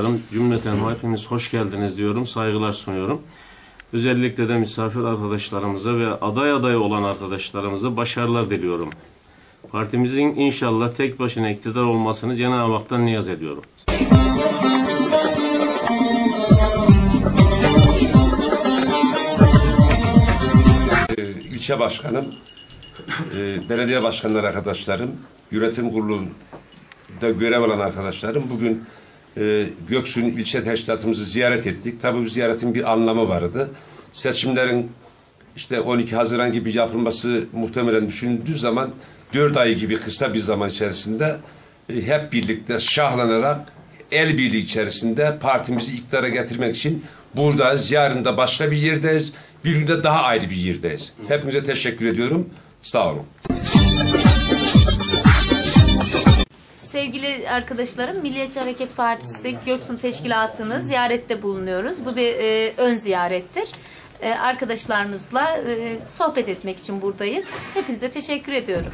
arkadaşlarım cümleten hepiniz hoş geldiniz diyorum. Saygılar sunuyorum. Özellikle de misafir arkadaşlarımıza ve aday aday olan arkadaşlarımıza başarılar diliyorum. Partimizin inşallah tek başına iktidar olmasını Cenab-ı Hak'tan niyaz ediyorum. ilçe başkanım, e, belediye başkanları arkadaşlarım, yönetim kurulunda görev alan arkadaşlarım bugün e, Göksu'nun ilçe teşkilatımızı ziyaret ettik. Tabii bu ziyaretin bir anlamı vardı. Seçimlerin işte 12 Haziran gibi yapılması muhtemelen düşünüldüğü zaman 4 ay gibi kısa bir zaman içerisinde e, hep birlikte şahlanarak el birliği içerisinde partimizi iktidara getirmek için buradayız. Yarın da başka bir yerdeyiz. Bir günde daha ayrı bir yerdeyiz. Hepinize teşekkür ediyorum. Sağ olun. Sevgili arkadaşlarım, Milliyetçi Hareket Partisi Göksun Teşkilatı'nı ziyarette bulunuyoruz. Bu bir e, ön ziyarettir. E, arkadaşlarımızla e, sohbet etmek için buradayız. Hepinize teşekkür ediyorum.